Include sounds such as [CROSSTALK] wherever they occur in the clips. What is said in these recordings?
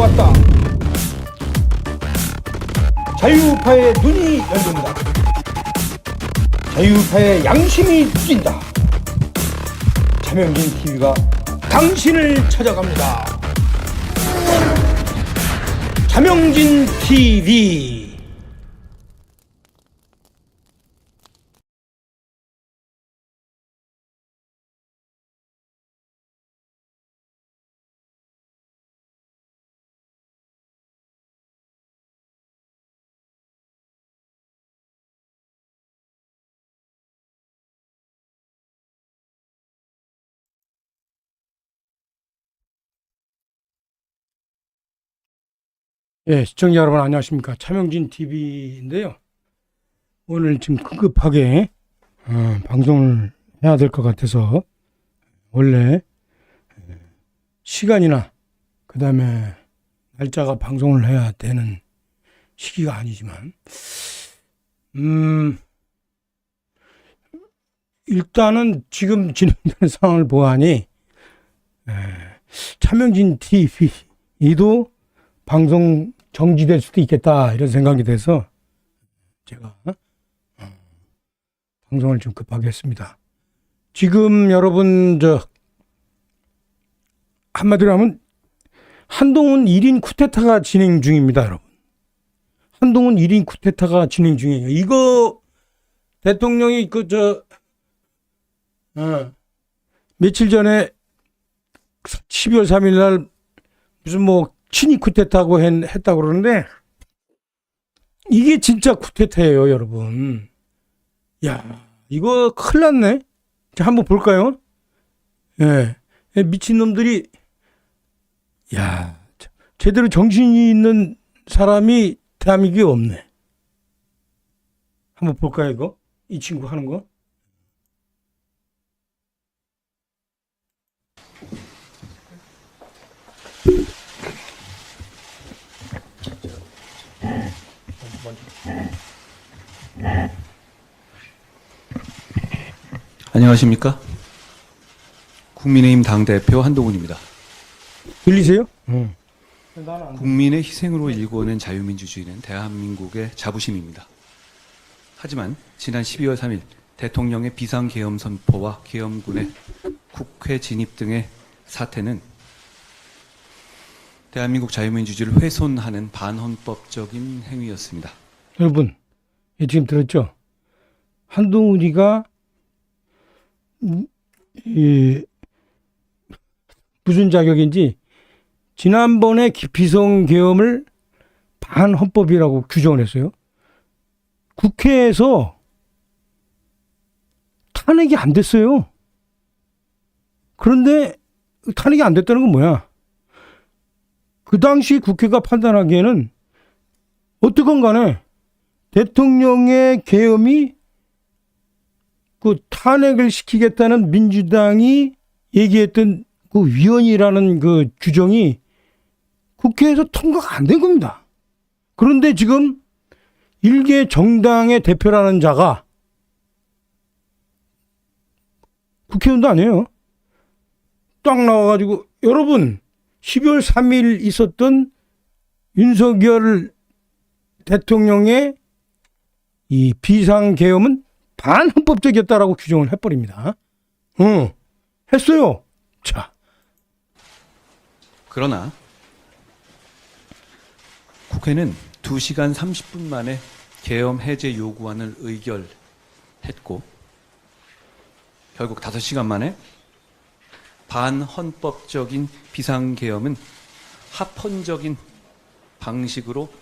진짜가 왔다. 자유파의 눈이 열린다. 자유파의 양심이 뛴다. 차명진 TV가 당신을 찾아갑니다. 차명진 TV. 예, 시청자 여러분 안녕하십니까. 차명진 TV인데요. 오늘 지금 급급하게 어, 방송을 해야 될 것 같아서 원래 시간이나 그 다음에 날짜가 방송을 해야 되는 시기가 아니지만 음 일단은 지금 진행되는 [LAUGHS] 상황을 보아하니 에, 차명진 TV도 방송 정지될 수도 있겠다 이런 생각이 돼서 제가 어, 방송을 좀 급하게 했습니다. 지금 여러분 저 한마디로 하면 한동훈 1인 쿠데타가 진행 중입니다, 여러분. 한동훈 1인 쿠데타가 진행 중이에요. 이거 대통령이 그저 어, 며칠 전에 12월 3일 날 무슨 뭐 친이 쿠데타고 했, 했다고 그러는데 이게 진짜 쿠데타예요, 여러분. 야, 이거 큰일 났네. 자, 한번 볼까요? 예. 예, 미친놈들이 야, 저- 제대로 정신이 있는 사람이 대한민국에 없네. 한번 볼까요, 이거? 이 친구 하는 거? 안녕하십니까? 국민의힘 당대표 한동훈입니다. 들리세요? 응. 안 국민의 희생으로 일궈낸 자유민주주의는 대한민국의 자부심입니다. 하지만 지난 12월 3일 대통령의 비상계엄 선포와 계엄군의 국회 진입 등의 사태는 대한민국 자유민주주의를 훼손하는 반헌법적인 행위였습니다. 여러분, 예, 지금 들었죠? 한동훈이가 음, 이, 무슨 자격인지 지난번에 기피성 계엄을 반헌법이라고 규정을 했어요. 국회에서 탄핵이 안 됐어요. 그런데 탄핵이 안 됐다는 건 뭐야? 그 당시 국회가 판단하기에는 어떻건 간에 대통령의 계엄이 그 탄핵을 시키겠다는 민주당이 얘기했던 그 위원이라는 그 규정이 국회에서 통과가 안 된 겁니다. 그런데 지금 일개 정당의 대표라는 자가 국회의원도 아니에요. 딱 나와가지고 여러분 12월 3일 있었던 윤석열 대통령의 이 비상계엄은 반헌법적이었다라고 규정을 해버립니다. 어, 했어요. 자, 그러나 국회는 2시간 30분 만에 계엄 해제 요구안을 의결했고 결국 5시간 만에 반헌법적인 비상계엄은 합헌적인 방식으로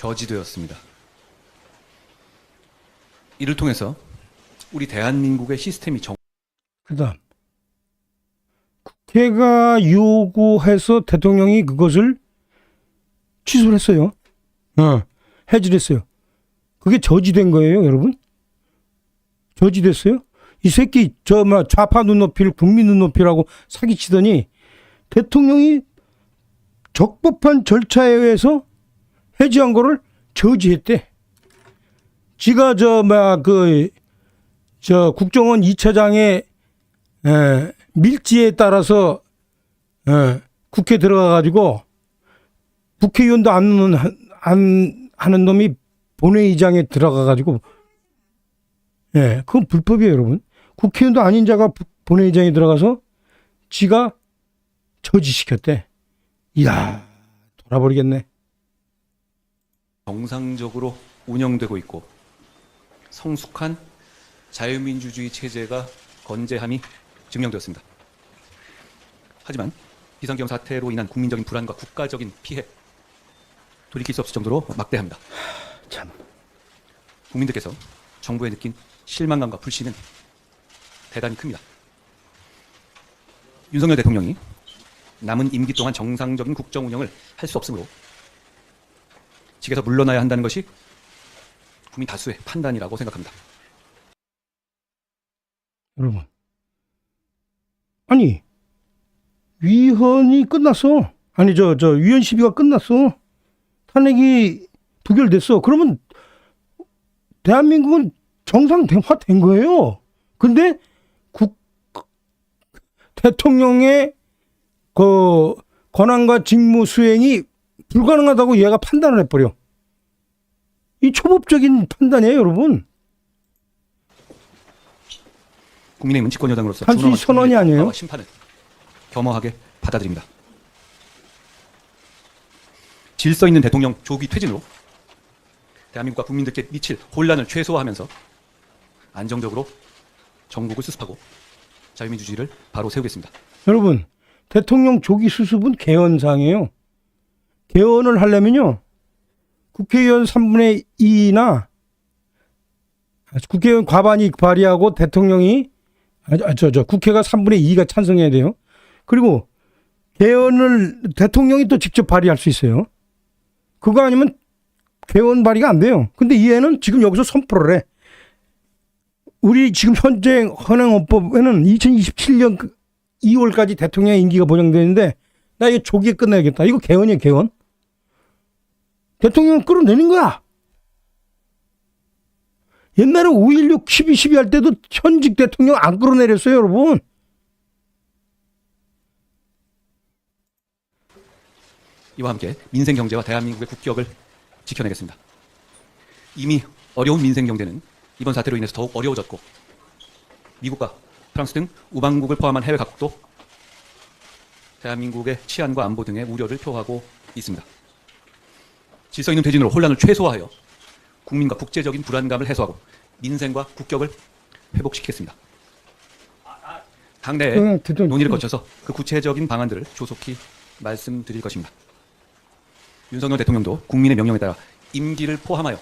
저지되었습니다. 이를 통해서 우리 대한민국의 시스템이 정 그다음 국회가 요구해서 대통령이 그것을 취소를 했어요. 어, 해지를 했어요. 그게 저지된 거예요, 여러분? 저지됐어요? 이 새끼 저 뭐 좌파 눈높이를 국민 눈높이라고 사기치더니 대통령이 적법한 절차에 의해서 해지한 거를 저지했대. 지가 저 뭐야 그 저 국정원 2차장의 에, 밀지에 따라서 예, 국회 들어가 가지고 국회의원도 안, 안 하는 놈이 본회의장에 들어가 가지고 예, 그건 불법이에요, 여러분. 국회의원도 아닌 자가 부- 본회의장에 들어가서 지가 저지시켰대. 이야, 돌아버리겠네. 정상적으로 운영되고 있고 성숙한 자유민주주의 체제가 건재함이 증명되었습니다. 하지만 비상경 사태로 인한 국민적인 불안과 국가적인 피해 돌이킬 수 없을 정도로 막대합니다. 참. 국민들께서 정부에 느낀 실망감과 불신은 대단히 큽니다. 윤석열 대통령이 남은 임기 동안 정상적인 국정 운영을 할 수 없으므로 직에서 물러나야 한다는 것이 국민 다수의 판단이라고 생각합니다. 여러분. 아니, 위헌이 끝났어. 아니, 저, 저, 위헌 시비가 끝났어. 탄핵이 부결됐어. 그러면, 대한민국은 정상화된 거예요. 근데, 국, 대통령의 그, 권한과 직무 수행이 불가능하다고 얘가 판단을 해버려. 이 초법적인 판단이에요, 여러분. 국민의힘은 집권 여당으로서 단순히 선언이 국민의 아니에요? 심판을 겸허하게 받아들입니다. 질서 있는 대통령 조기 퇴진으로 대한민국과 국민들께 미칠 혼란을 최소화하면서 안정적으로 정국을 수습하고 자유민주주의를 바로 세우겠습니다. 여러분, 대통령 조기 수습은 개헌상이에요. 개헌을 하려면요, 국회의원 3분의 2나, 국회의원 과반이 발의하고 대통령이, 아, 아, 저, 저, 국회가 3분의 2가 찬성해야 돼요. 그리고 개헌을 대통령이 또 직접 발의할 수 있어요. 그거 아니면 개헌 발의가 안 돼요. 근데 얘는 지금 여기서 선포를 해. 우리 지금 현재 헌행헌법에는 2027년 2월까지 대통령의 임기가 보장되는데 나 이거 조기에 끝내야겠다. 이거 개헌이에요, 개헌. 대통령 끌어내는 거야. 옛날에 5.16, 12, 12 할 때도 현직 대통령 안 끌어내렸어요, 여러분. 이와 함께 민생 경제와 대한민국의 국격을 지켜내겠습니다. 이미 어려운 민생 경제는 이번 사태로 인해서 더욱 어려워졌고 미국과 프랑스 등 우방국을 포함한 해외 각국도 대한민국의 치안과 안보 등의 우려를 표하고 있습니다. 질서 있는 퇴진으로 혼란을 최소화하여 국민과 국제적인 불안감을 해소하고 민생과 국격을 회복시키겠습니다. 당내에 응, 대통령. 논의를 거쳐서 그 구체적인 방안들을 조속히 말씀드릴 것입니다. 윤석열 대통령도 국민의 명령에 따라 임기를 포함하여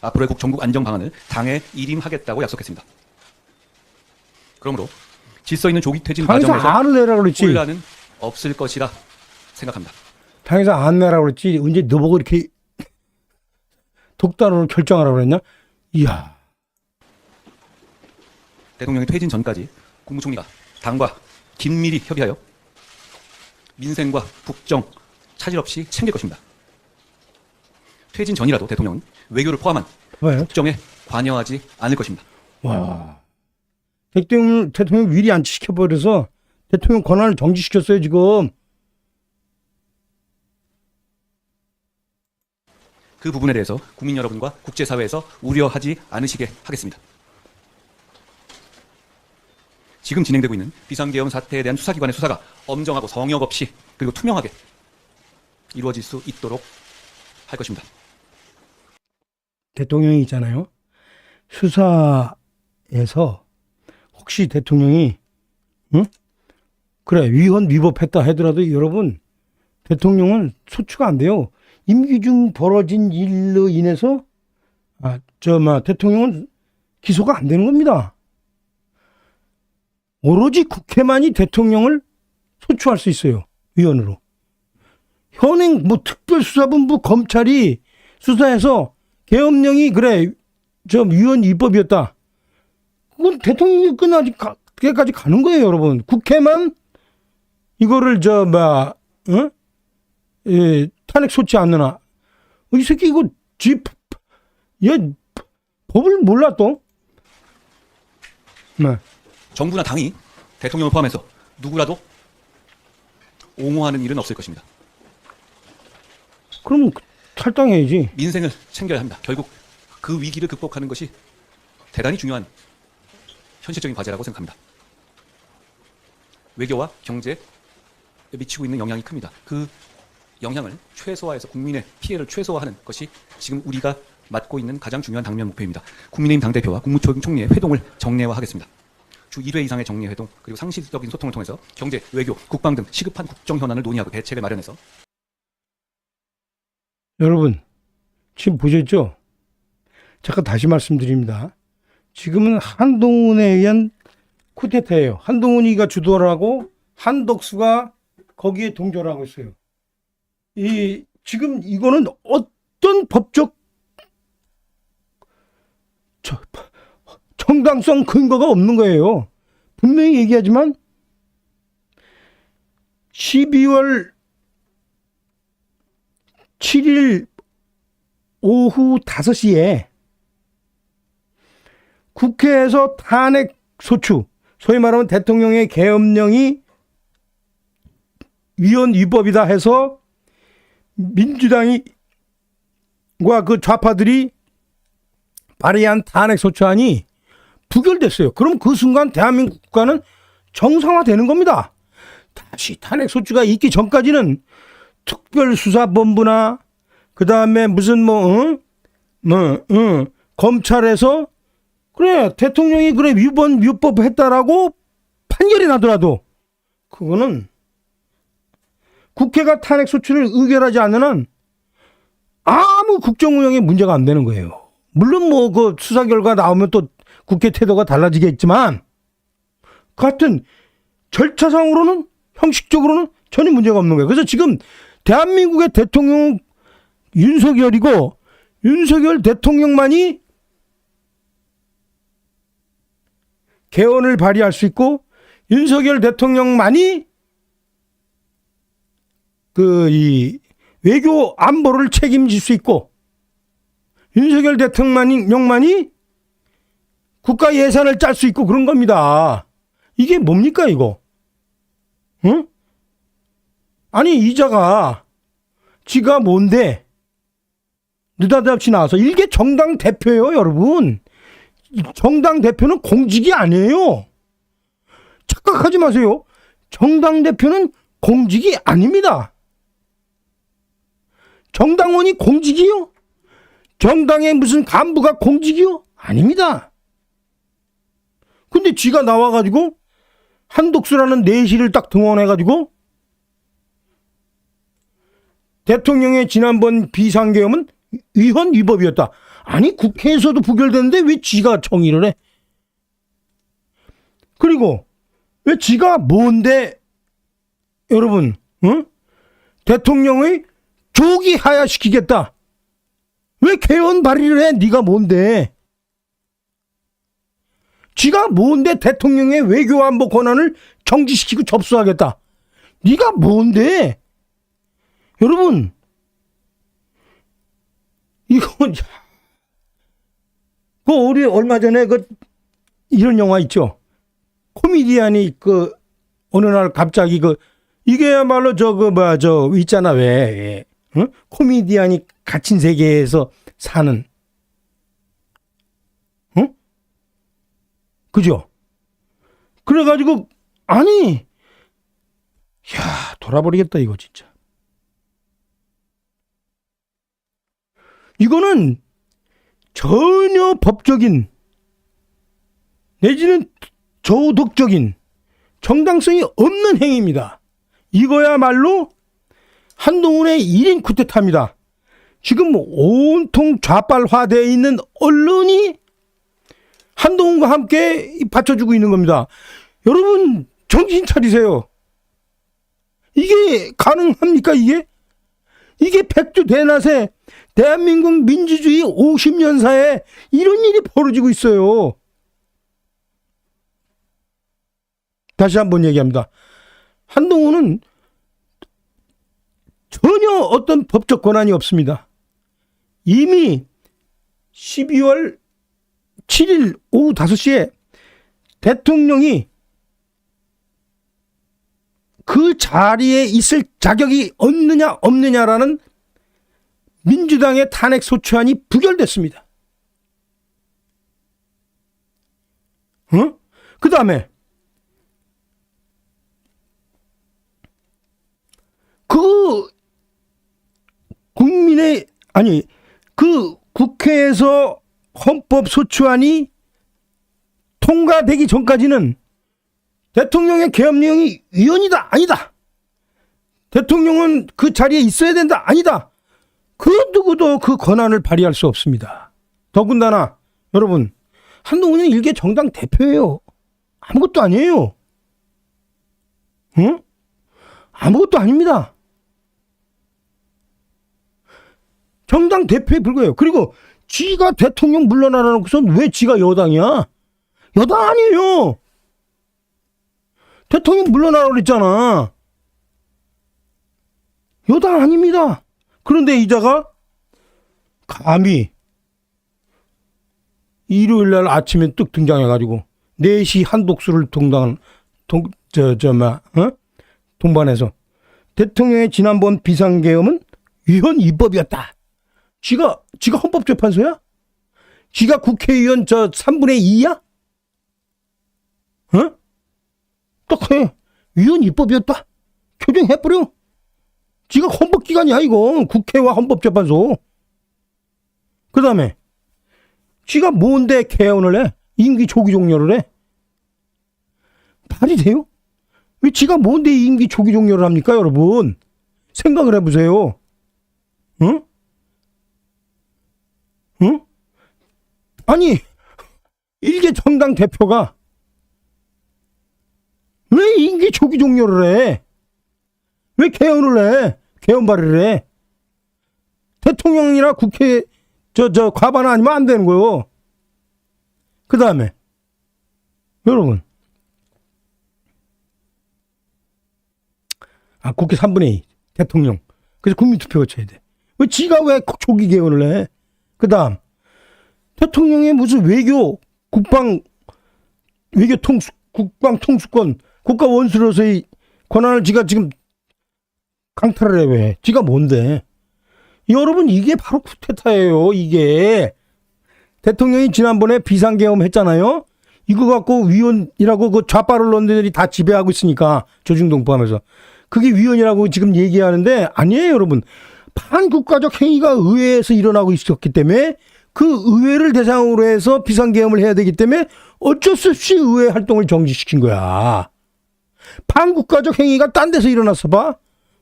앞으로의 국 전국 안정 방안을 당에 일임하겠다고 약속했습니다. 그러므로 질서 있는 조기 퇴진 과정에서 안을 내라고 그랬지. 혼란은 없을 것이라 생각합니다. 당에서 안 내라고 그랬지. 언제 너보고 이렇게 독단으로 결정하라고 그랬냐? 이야. 대통령이 퇴진 전까지 국무총리가 당과 긴밀히 협의하여 민생과 국정 차질 없이 챙길 것입니다. 퇴진 전이라도 대통령은 외교를 포함한 봐요. 국정에 관여하지 않을 것입니다. 와. 대통령, 대통령 위리 안치시켜버려서 대통령 권한을 정지시켰어요, 지금. 그 부분에 대해서 국민 여러분과 국제사회에서 우려하지 않으시게 하겠습니다. 지금 진행되고 있는 비상계엄 사태에 대한 수사기관의 수사가 엄정하고 성역 없이 그리고 투명하게 이루어질 수 있도록 할 것입니다. 대통령이 있잖아요. 수사에서 혹시 대통령이 응? 그래 위헌 위법했다 하더라도 여러분 대통령은 소추가 안 돼요. 임기 중 벌어진 일로 인해서 아저막 대통령은 기소가 안 되는 겁니다. 오로지 국회만이 대통령을 소추할 수 있어요. 위원으로. 현행 뭐 특별수사본부 검찰이 수사해서 계엄령이 그래 저 위헌 위법이었다. 그건 대통령이 끝나지 가, 까지 가는 거예요, 여러분. 국회만 이거를 저뭐 어? 예, 탄핵 소치 않느나 이 새끼 이거 집얘 법을 몰라 또. 네. 정부나 당이 대통령을 포함해서 누구라도 옹호하는 일은 없을 것입니다. 그럼 탈당해야지. 민생을 챙겨야 합니다. 결국 그 위기를 극복하는 것이 대단히 중요한 현실적인 과제라고 생각합니다. 외교와 경제에 미치고 있는 영향이 큽니다. 그 영향을 최소화해서 국민의 피해를 최소화하는 것이 지금 우리가 맡고 있는 가장 중요한 당면 목표입니다. 국민의힘 당대표와 국무총리의 회동을 정례화하겠습니다. 주 1회 이상의 정례 회동 그리고 상시적인 소통을 통해서 경제, 외교, 국방 등 시급한 국정 현안을 논의하고 대책을 마련해서 여러분, 지금 보셨죠? 잠깐 다시 말씀드립니다. 지금은 한동훈에 의한 쿠데타예요. 한동훈이가 주도를 하고 한덕수가 거기에 동조를 하고 있어요. 이 지금 이거는 어떤 법적 저, 정당성 근거가 없는 거예요. 분명히 얘기하지만 12월 7일 오후 5시에 국회에서 탄핵 소추, 소위 말하면 대통령의 계엄령이 위헌 위법이다 해서 민주당이 과 그 좌파들이 발의한 탄핵 소추안이 부결됐어요. 그럼 그 순간 대한민국 국가는 정상화되는 겁니다. 다시 탄핵 소추가 있기 전까지는 특별수사본부나 그 다음에 무슨 뭐, 응? 뭐, 응. 검찰에서 그래 대통령이 그래 위반 위법 했다라고 판결이 나더라도 그거는 국회가 탄핵 소추를 의결하지 않는 한 아무 국정 운영에 문제가 안 되는 거예요. 물론 뭐 그 수사 결과 나오면 또 국회 태도가 달라지겠지만 그 같은 절차상으로는 형식적으로는 전혀 문제가 없는 거예요. 그래서 지금 대한민국의 대통령 윤석열이고 윤석열 대통령만이 개헌을 발의할 수 있고 윤석열 대통령만이 그 이 외교 안보를 책임질 수 있고 윤석열 대통령만이 국가 예산을 짤 수 있고 그런 겁니다. 이게 뭡니까 이거? 응? 아니 이자가 지가 뭔데 느닷없이 나와서 이게 정당 대표예요 여러분 정당 대표는 공직이 아니에요 착각하지 마세요 정당 대표는 공직이 아닙니다 정당원이 공직이요 정당의 무슨 간부가 공직이요 아닙니다 근데 지가 나와가지고 한독수라는 내시를 딱 등원해가지고 대통령의 지난번 비상계엄은 위헌 위법이었다. 아니 국회에서도 부결됐는데 왜 지가 정의를 해? 그리고 왜 지가 뭔데 여러분 응? 대통령의 조기 하야시키겠다. 왜 개헌 발의를 해? 네가 뭔데? 지가 뭔데 대통령의 외교안보 권한을 정지시키고 접수하겠다. 네가 뭔데? 여러분, 이거, 그, 우리 얼마 전에 그, 이런 영화 있죠? 코미디언이 그, 어느 날 갑자기 그, 이게야말로 저, 그, 뭐야, 저, 있잖아, 왜, 응? 코미디언이 갇힌 세계에서 사는, 응? 그죠? 그래가지고, 아니, 야 돌아버리겠다, 이거 진짜. 이거는 전혀 법적인 내지는 저도덕적인 정당성이 없는 행위입니다. 이거야말로 한동훈의 1인 쿠데타입니다. 지금 온통 좌빨화되어 있는 언론이 한동훈과 함께 받쳐주고 있는 겁니다. 여러분 정신 차리세요. 이게 가능합니까 이게? 이게 백주 대낮에 대한민국 민주주의 50년사에 이런 일이 벌어지고 있어요. 다시 한번 얘기합니다. 한동훈은 전혀 어떤 법적 권한이 없습니다. 이미 12월 7일 오후 5시에 대통령이 그 자리에 있을 자격이 없느냐 없느냐라는 민주당의 탄핵 소추안이 부결됐습니다. 어? 그 다음에 그 국민의 아니 그 국회에서 헌법 소추안이 통과되기 전까지는 대통령의 계엄령이 위헌이다 아니다. 대통령은 그 자리에 있어야 된다 아니다. 그 누구도 그 권한을 발휘할 수 없습니다. 더군다나 여러분 한동훈은 일개 정당 대표예요. 아무것도 아니에요. 응? 아무것도 아닙니다. 정당 대표에 불과해요. 그리고 지가 대통령 물러나라 놓고선 왜 지가 여당이야? 여당 아니에요. 대통령 물러나라 그랬잖아. 여당 아닙니다. 그런데 이자가 감히 일요일 날 아침에 뚝 등장해가지고 4시 한독수를 동당, 동, 저, 저, 마, 어? 동반해서 대통령의 지난번 비상계엄은 위헌 입법이었다. 지가, 지가 헌법재판소야? 지가 국회의원 저 3분의 2야? 어? 딱 해. 위헌 입법이었다. 교정해버려. 지가 헌법기관이야, 이거. 국회와 헌법재판소. 그 다음에, 지가 뭔데 개헌을 해? 임기 조기 종료를 해? 말이 돼요? 왜 지가 뭔데 임기 조기 종료를 합니까, 여러분? 생각을 해보세요. 응? 응? 아니, 일개 정당 대표가 왜 임기 조기 종료를 해? 왜 개헌을 해? 개헌 발의를 해? 대통령이나 국회 저 저 과반 아니면 안 되는 거요. 그 다음에 여러분 아 국회 3분의 2 대통령 그래서 국민투표 거쳐야 돼. 왜 지가 왜 조기 개헌을 해? 그 다음 대통령의 무슨 외교 국방 외교 통수 국방 통수권 국가 원수로서의 권한을 지가 지금 강탈을 해 왜? 지가 뭔데? 여러분 이게 바로 쿠데타예요. 이게 대통령이 지난번에 비상계엄 했잖아요. 이거 갖고 위원이라고 그 좌파 언론들이 다 지배하고 있으니까 조중동 포함해서 그게 위원이라고 지금 얘기하는데 아니에요, 여러분. 반국가적 행위가 의회에서 일어나고 있었기 때문에 그 의회를 대상으로 해서 비상계엄을 해야 되기 때문에 어쩔 수 없이 의회 활동을 정지시킨 거야. 반국가적 행위가 딴 데서 일어났어 봐.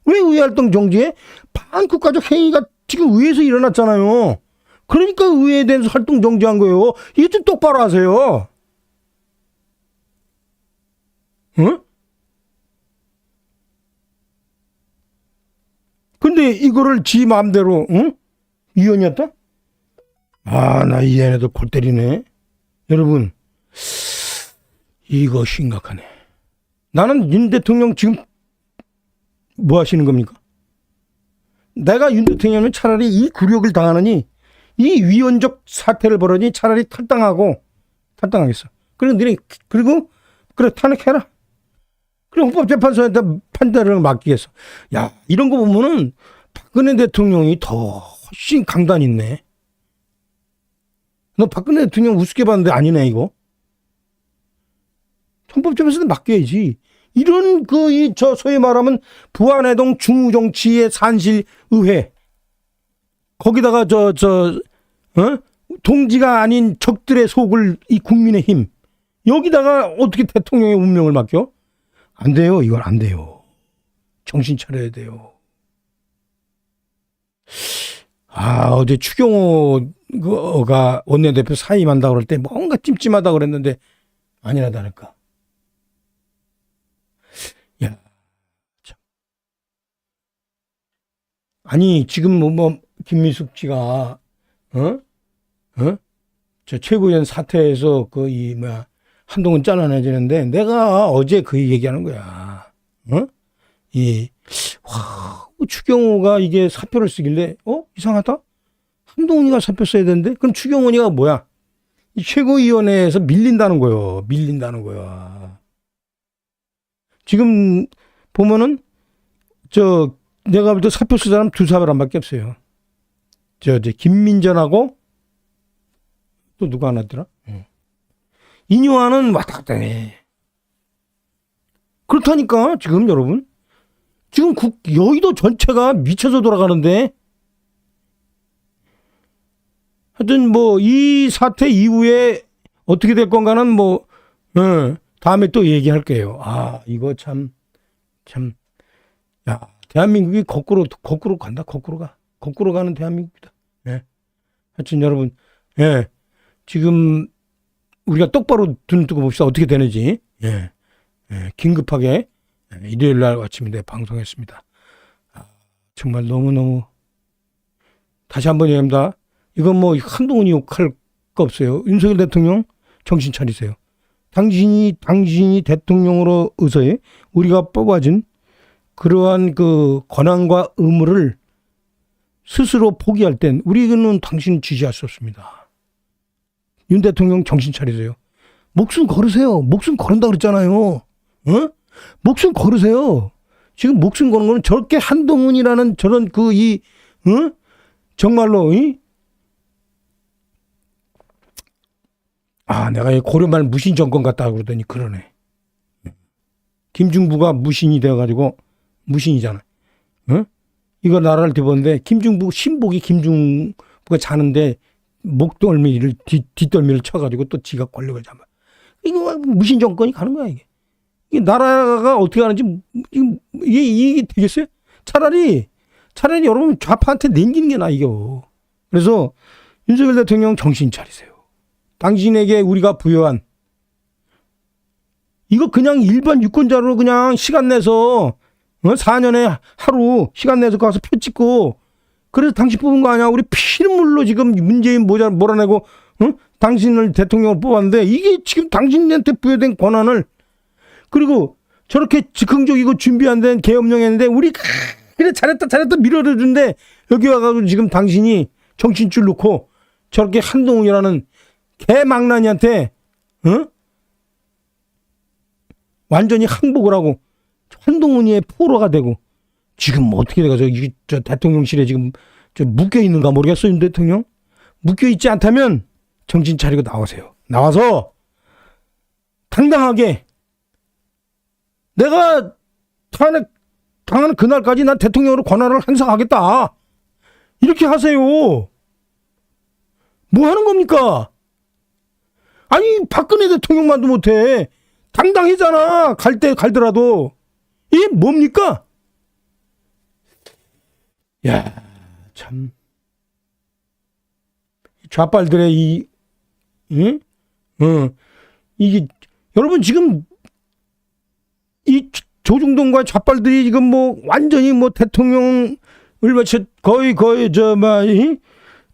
왜 의회 활동 정지해? 반국가적 행위가 지금 의회에서 일어났잖아요. 그러니까 의회에 대해서 활동 정지한 거예요. 이거 좀 똑바로 하세요. 응? 이거를 지 마음대로, 응? 위원이었다? 아, 나 이 애네도 골 때리네. 여러분, 이거 심각하네. 나는 윤 대통령 지금 뭐 하시는 겁니까? 내가 윤 대통령은 차라리 이 굴욕을 당하느니 이 위헌적 사태를 벌으니 차라리 탈당하고 탈당하겠어. 그리고 너네 그리고 그래 탄핵해라. 그리고 헌법재판소한테 판단을 맡기겠어. 야 이런 거 보면은 박근혜 대통령이 더 훨씬 강단 있네. 너 박근혜 대통령 우습게 봤는데 아니네 이거. 헌법재판소한테 맡겨야지. 이런 그 이 저 소위 말하면 부안해동 중우정치의 산실 의회 거기다가 저 저 어? 동지가 아닌 적들의 속을 이 국민의 힘 여기다가 어떻게 대통령의 운명을 맡겨? 안 돼요. 이건 안 돼요. 정신 차려야 돼요. 아, 어제 추경호가 원내대표 사임한다 그럴 때 뭔가 찜찜하다 그랬는데 아니라다니까. 야, 참. 아니 지금 뭐, 뭐 김미숙 씨가 어? 어? 저 최고위원 사퇴해서 그 이 뭐야 한동훈 잘라내지는데 내가 어제 그 얘기하는 거야. 어? 이 와, 추경호가 이게 사표를 쓰길래 어 이상하다. 한동훈이가 사표 써야 되는데 그럼 추경호가 뭐야? 이 최고위원회에서 밀린다는 거요. 밀린다는 거야. 지금 보면은 저 내가 볼 때 사표 쓴 사람 두 사람밖에 없어요. 저, 저 김민전하고 또 누가 하나 더라? 인유아는 왔다 갔다 해. 그렇다니까 지금 여러분 지금 국 여의도 전체가 미쳐서 돌아가는데? 하여튼 뭐 이 사태 이후에 어떻게 될 건가는 뭐 어, 다음에 또 얘기할게요. 아 이거 참 참. 야 대한민국이 거꾸로 거꾸로 간다 거꾸로 가. 거꾸로 가는 대한민국이다. 예. 하여튼 여러분 예. 지금 우리가 똑바로 눈 뜨고 봅시다. 어떻게 되는지. 예, 예 긴급하게. 예, 일요일 날 아침인데 방송했습니다. 아, 정말 너무 너무 다시 한번 얘기합니다. 이건 뭐 한동훈이 욕할 거 없어요. 윤석열 대통령 정신 차리세요. 당신이 당신이 대통령으로 의서에 우리가 뽑아준 그러한 그 권한과 의무를 스스로 포기할 땐 우리는 당신 지지할 수 없습니다. 윤 대통령 정신 차리세요. 목숨 걸으세요. 목숨 걸은다 그랬잖아요. 어? 목숨 걸으세요. 지금 목숨 거는 거는 저렇게 한동훈이라는 저런 그 이, 어? 정말로, 이? 아, 내가 이 고려말 무신 정권 같다 그러더니 그러네. 김중부가 무신이 되어가지고 무신이잖아. 어? 이거 나라를 뒤보는데 김중부 신복이 김중부가 자는데 목덜미를 뒷, 뒷덜미를 쳐가지고 또 지가 권력을 잡아. 이거 무신 정권이 가는 거야 이게. 이게 나라가 어떻게 가는지 이게, 이게, 이게 되겠어요? 차라리 차라리 여러분 좌파한테 남기는 게 나이겨. 그래서 윤석열 대통령 정신 차리세요. 당신에게 우리가 부여한 이거 그냥 일반 유권자로 그냥 시간 내서 어? 4년에 하루 시간 내서 가서 표 찍고 그래서 당신 뽑은 거 아니야? 우리 피눈물로 지금 문재인 모자 몰아내고 어? 당신을 대통령으로 뽑았는데 이게 지금 당신한테 부여된 권한을 그리고 저렇게 즉흥적이고 준비 안된 계엄령 했는데 우리 그래 잘했다 잘했다 밀어주는데 여기 와가지고 지금 당신이 정신줄 놓고 저렇게 한동훈이라는 개망나니한테 어? 완전히 항복을 하고 한동훈이의 포로가 되고 지금 뭐 어떻게 돼가지고 이게 저 대통령실에 지금 저 묶여 있는가 모르겠어요, 윤 대통령. 묶여 있지 않다면 정신 차리고 나오세요. 나와서 당당하게 내가 탄핵 당하는 그날까지 난 대통령으로 권한을 행사하겠다. 이렇게 하세요. 뭐 하는 겁니까? 아니 박근혜 대통령만도 못해. 당당하잖아. 갈 때 갈더라도 이게 뭡니까? 야, 참. 좌빨들의 이, 응? 어, 이게, 여러분 지금, 이 조중동과 좌빨들이 지금 뭐, 완전히 뭐 대통령을 마치 거의, 거의, 저, 막, 이,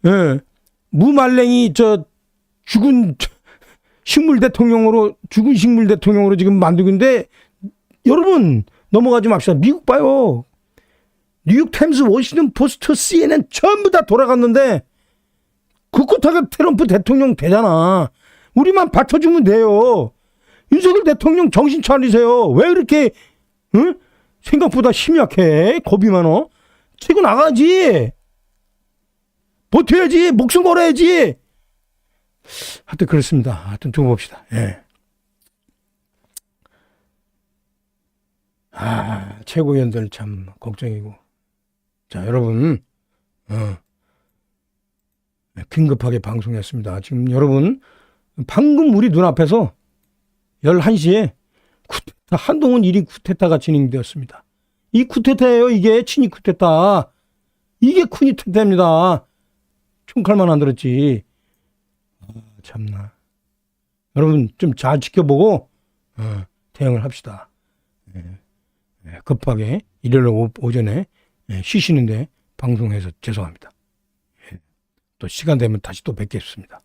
예, 무말랭이, 저, 죽은 [LAUGHS] 식물 대통령으로, 죽은 식물 대통령으로 지금 만들고 있는데, 여러분, 넘어가지 맙시다. 미국 봐요. 뉴욕 타임스, 워싱턴 포스트, CNN 전부 다 돌아갔는데 그렇다고 트럼프 대통령 되잖아. 우리만 받쳐주면 돼요. 윤석열 대통령 정신 차리세요. 왜 이렇게 응? 생각보다 힘이 약해? 겁이 많어? 치고 나가지. 버텨야지. 목숨 걸어야지. 하여튼 그렇습니다. 하여튼 두고 봅시다. 예. 아, 최고위원들 참 걱정이고. 자, 여러분, 어, 긴급하게 방송했습니다. 지금 여러분, 방금 우리 눈앞에서 11시에 쿠데타, 한동훈 1인 쿠데타가 진행되었습니다. 이 쿠데타예요, 이게. 친이 쿠데타. 이게 쿠니 쿠데타입니다. 총칼만 안 들었지. 아, 참나. 여러분, 좀 잘 지켜보고, 어, 대응을 합시다. 예. 예, 급하게 일요일 오- 오전에 예, 쉬시는데 방송해서 죄송합니다. 예, 또 시간 되면 다시 또 뵙겠습니다.